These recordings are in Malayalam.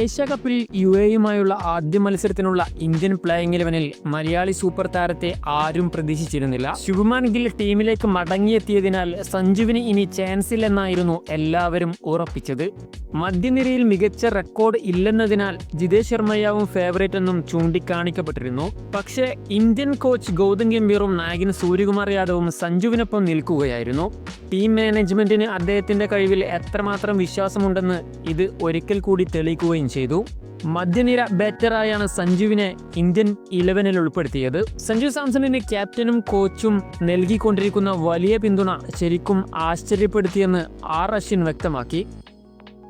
ഏഷ്യ കപ്പിൽ യു എയുമായുള്ള ആദ്യ മത്സരത്തിനുള്ള ഇന്ത്യൻ പ്ലേയിങ് ഇലവനിൽ മലയാളി സൂപ്പർ താരത്തെ ആരും പ്രതീക്ഷിച്ചിരുന്നില്ല. ശുഭമാൻ ഗിൽ ടീമിലേക്ക് മടങ്ങിയെത്തിയതിനാൽ സഞ്ജുവിന് ഇനി ചാൻസ് ഇല്ലെന്നായിരുന്നു എല്ലാവരും ഉറപ്പിച്ചത്. മധ്യനിരയിൽ മികച്ച റെക്കോർഡ് ഇല്ലെന്നതിനാൽ ജിതേഷ് ശർമ്മയാവും ഫേവറേറ്റ് എന്നും ചൂണ്ടിക്കാണിക്കപ്പെട്ടിരുന്നു. പക്ഷേ ഇന്ത്യൻ കോച്ച് ഗൗതം ഗംഭീറും നായകൻ സൂര്യകുമാർ യാദവും സഞ്ജുവിനൊപ്പം നിൽക്കുകയായിരുന്നു. ടീം മാനേജ്മെന്റിന് അദ്ദേഹത്തിന്റെ കഴിവിൽ എത്രമാത്രം വിശ്വാസമുണ്ടെന്ന് ഇത് ഒരിക്കൽ കൂടി തെളിയിക്കുകയും ചെയ്തു. മധ്യനിര ബാറ്ററായാണ് സഞ്ജുവിനെ ഇന്ത്യൻ ഇലവനിൽ ഉൾപ്പെടുത്തിയത്. സഞ്ജു സാംസണിന് ക്യാപ്റ്റനും കോച്ചും നൽകിക്കൊണ്ടിരിക്കുന്ന വലിയ പിന്തുണ ശരിക്കും ആശ്ചര്യപ്പെടുത്തിയെന്ന് ആർ അശ്വിൻ വ്യക്തമാക്കി.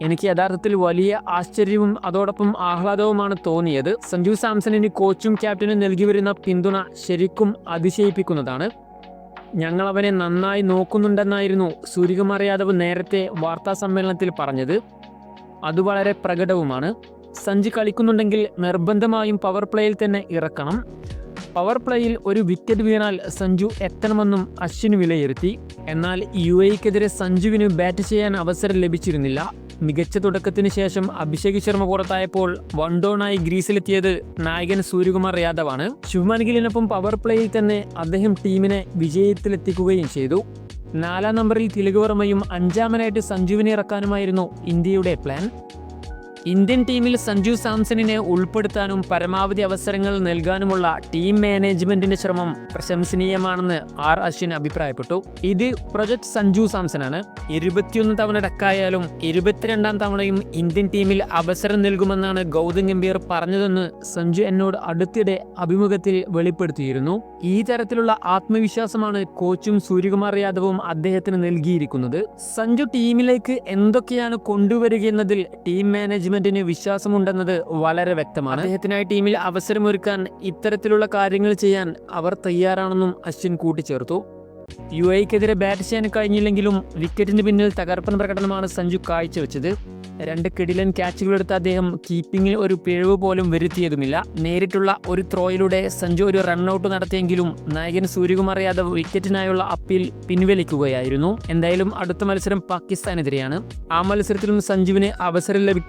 എനിക്ക് യഥാർത്ഥത്തിൽ വലിയ ആശ്ചര്യവും അതോടൊപ്പം ആഹ്ലാദവുമാണ് തോന്നിയത്. സഞ്ജു സാംസണിന് കോച്ചും ക്യാപ്റ്റനും നൽകി വരുന്ന പിന്തുണ ശരിക്കും അതിശയിപ്പിക്കുന്നതാണ്. ഞങ്ങൾ അവനെ നന്നായി നോക്കുന്നുണ്ടെന്നായിരുന്നു സൂര്യകുമാർ യാദവ് നേരത്തെ വാർത്താ സമ്മേളനത്തിൽ പറഞ്ഞത്. അത് വളരെ പ്രകടവുമാണ്. സഞ്ജു കളിക്കുന്നുണ്ടെങ്കിൽ നിർബന്ധമായും പവർ പ്ലേയിൽ തന്നെ ഇറക്കണം. പവർ പ്ലേയിൽ ഒരു വിക്കറ്റ് വീണാൽ സഞ്ജു എത്തണമെന്നും അശ്വിൻ വിലയിരുത്തി. എന്നാൽ യു എക്കെതിരെ സഞ്ജുവിന് ബാറ്റ് ചെയ്യാൻ അവസരം ലഭിച്ചിരുന്നില്ല. മികച്ച തുടക്കത്തിന് ശേഷം അഭിഷേക് ശർമ്മ പുറത്തായപ്പോൾ വൺ ഡൗണായി ഗ്രീസിലെത്തിയത് നായകൻ സൂര്യകുമാർ യാദവാണ്. ശുഭ്മാൻ ഗില്ലിനൊപ്പം പവർ പ്ലേയിൽ തന്നെ അദ്ദേഹം ടീമിനെ വിജയത്തിലെത്തിക്കുകയും ചെയ്തു. നാലാം നമ്പറിൽ തിലക്വർമ്മയും അഞ്ചാമനായിട്ട് സഞ്ജുവിനെ ഇറക്കാനുമായിരുന്നു ഇന്ത്യയുടെ പ്ലാൻ ഇന്ത്യൻ ടീമിൽ സഞ്ജു സാംസണിനെ ഉൾപ്പെടുത്താനും പരമാവധി അവസരങ്ങൾ നൽകാനുമുള്ള ടീം മാനേജ്മെന്റിന്റെ ശ്രമം പ്രശംസനീയമാണെന്ന് ആർ അശ്വിൻ അഭിപ്രായപ്പെട്ടു. ഇത് പ്രൊജക്ട് സഞ്ജു സാംസണാണ്. ഇരുപത്തിയൊന്ന് തവണ ഡക്കായാലും ഇരുപത്തിരണ്ടാം തവണയും ഇന്ത്യൻ ടീമിൽ അവസരം നൽകുമെന്നാണ് ഗൗതം ഗംഭീർ പറഞ്ഞതെന്ന് സഞ്ജു എന്നോട് അടുത്തിടെ അഭിമുഖത്തിൽ വെളിപ്പെടുത്തിയിരുന്നു. ഈ തരത്തിലുള്ള ആത്മവിശ്വാസമാണ് കോച്ചും സൂര്യകുമാർ യാദവും അദ്ദേഹത്തിന് നൽകിയിരിക്കുന്നത്. സഞ്ജു ടീമിലേക്ക് എന്തൊക്കെയാണ് കൊണ്ടുവരികയെന്നതിൽ ടീം മാനേജ്മെന്റിന് വിശ്വാസമുണ്ടെന്നത് വളരെ വ്യക്തമാണ്. അദ്ദേഹത്തിനായി ടീമിൽ അവസരമൊരുക്കാൻ ഇത്തരത്തിലുള്ള കാര്യങ്ങൾ ചെയ്യാൻ അവർ തയ്യാറാണെന്നും അശ്വിൻ കൂട്ടിച്ചേർത്തു. യു എക്കെതിരെ ബാറ്റ് ചെയ്യാൻ കഴിഞ്ഞില്ലെങ്കിലും വിക്കറ്റിന് പിന്നിൽ തകർപ്പൻ പ്രകടനമാണ് സഞ്ജു കാഴ്ചവെച്ചത്. രണ്ട് കിടിലൻ ക്യാച്ചുകളെടുത്ത അദ്ദേഹം കീപ്പിങ്ങിൽ ഒരു പിഴവ് പോലും വരുത്തിയതുമില്ല. നേരിട്ടുള്ള ഒരു ത്രോയിലൂടെ സഞ്ജു ഒരു റണ്ണൌട്ട് നടത്തിയെങ്കിലും നായകൻ സൂര്യകുമാർ യാദവ് വിക്കറ്റിനായുള്ള അപ്പീൽ പിൻവലിക്കുകയായിരുന്നു. എന്തായാലും അടുത്ത മത്സരം പാകിസ്ഥാനെതിരെയാണ്. ആ മത്സരത്തിലും സഞ്ജുവിന് അവസരം ലഭി